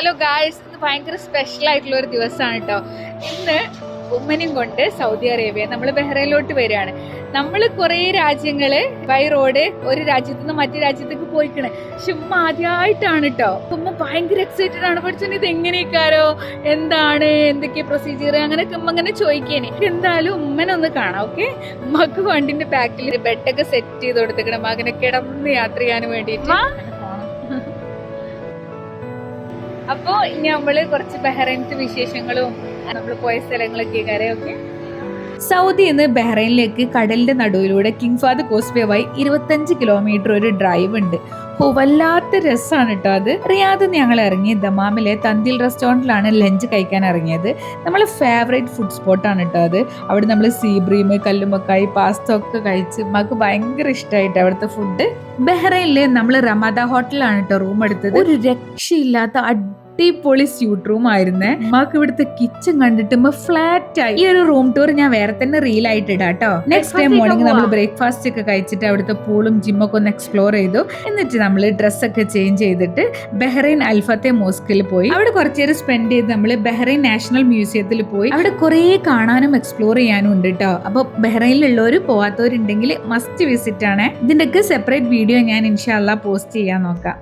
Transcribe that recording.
Hello guys ഇന്ന് ഭയങ്കര special ആയിട്ടുള്ള ഒരു ദിവസമാണ് കേട്ടോ ഇന്ന് ഉമ്മനും കൊണ്ട് സൗദി അറേബ്യ നമ്മൾ ബഹ്റൈനിലോട്ട് വരികയാണ്. നമ്മൾ കുറേ രാജ്യങ്ങൾ ബൈ റോഡ് ഒരു രാജ്യത്തു നിന്ന് മറ്റു രാജ്യത്തേക്ക് പോയിക്കണേ. പക്ഷെ ഉമ്മ ആദ്യമായിട്ടാണ് കേട്ടോ ഉമ്മ ഭയങ്കര എക്സൈറ്റഡ് ആണ്. പഠിച്ചത് ഇത് എങ്ങനെയൊക്കാരോ എന്താണ്? എന്തൊക്കെ പ്രൊസീജിയർ അങ്ങനെയൊക്കെ ഉമ്മ അങ്ങനെ ചോദിക്കേനെ. എന്തായാലും ഉമ്മനെ ഒന്ന് കാണാം ഓക്കെ ഉമ്മക്ക് വണ്ടിന്റെ ബാക്കിൽ ബെഡൊക്കെ സെറ്റ് ചെയ്ത് കൊടുത്തേക്കണം. മകനെ കിടന്ന് യാത്ര ചെയ്യാൻ വേണ്ടിയിട്ട്. അപ്പോ ഇനി നമ്മൾ കുറച്ച് ബഹ്റൈൻസ് വിശേഷങ്ങളും നമ്മൾ പോയ സ്ഥലങ്ങളൊക്കെ കരയൊക്കെ സൗദി നിന്ന് ബഹ്റൈനിലേക്ക് കടലിന്റെ നടുവിലൂടെ കിങ് ഫാദ് കോസ്വേ വഴി ഇരുപത്തഞ്ച് കിലോമീറ്റർ ഒരു ഡ്രൈവ് ഉണ്ട്. ഓ വല്ലാത്ത രസമാണ് കേട്ടോ അത്. റിയാദ് ഞങ്ങൾ ഇറങ്ങി ദമാമിലെ തന്തിൽ റെസ്റ്റോറന്റിലാണ് ലഞ്ച് കഴിക്കാൻ ഇറങ്ങിയത്. നമ്മൾ ഫേവറേറ്റ് ഫുഡ് സ്പോട്ടാണ് കേട്ടോ അത്. അവിടെ നമ്മൾ സീബ്രീം കല്ലുമക്കായി പാസ്ത ഒക്കെ കഴിച്ച് നമുക്ക് ഭയങ്കര ഇഷ്ടമായിട്ട് അവിടുത്തെ ഫുഡ് ബഹ്റൈനിൽ നമ്മൾ റമാദ ഹോട്ടലാണ് കേട്ടോ റൂം എടുത്തത്. ഒരു രക്ഷയില്ലാത്ത അടിപൊളി സ്യൂട്ട് റൂം ആയിരുന്നേ. അമ്മയ്ക്ക് ഇവിടുത്തെ കിച്ചൺ കണ്ടിട്ട് ഫ്ലാറ്റ് ആയി. ഈ ഒരു റൂം ടൂർ ഞാൻ വേറെ തന്നെ റീൽ ആയിട്ട് ഇടാം കേട്ടോ നെക്സ്റ്റ് ഡേ മോർണിംഗ് നമ്മൾ ബ്രേക്ക്ഫാസ്റ്റ് ഒക്കെ കഴിച്ചിട്ട് അവിടുത്തെ പൂളും ജിമ്മൊക്കെ ഒന്ന് എക്സ്പ്ലോർ ചെയ്തു. എന്നിട്ട് നമ്മൾ ഡ്രസ്സൊക്കെ ചേഞ്ച് ചെയ്തിട്ട് ബഹ്റൈൻ അൽഫത്തെ മോസ്കിൽ പോയി. അവിടെ കുറച്ചു നേരം സ്പെൻഡ് ചെയ്ത് നമ്മൾ ബഹ്റൈൻ നാഷണൽ മ്യൂസിയത്തിൽ പോയി. അവിടെ കുറേ കാണാനും എക്സ്പ്ലോർ ചെയ്യാനും ഉണ്ട് കേട്ടോ അപ്പോൾ ബഹ്റൈനിലുള്ളവർ പോവാത്തവരുണ്ടെങ്കിൽ മസ്റ്റ് വിസിറ്റ് ആണ്. ഇതിന്റെയൊക്കെ സെപ്പറേറ്റ് വീഡിയോ ഞാൻ ഇൻഷാല്ല പോസ്റ്റ് ചെയ്യാൻ നോക്കാം.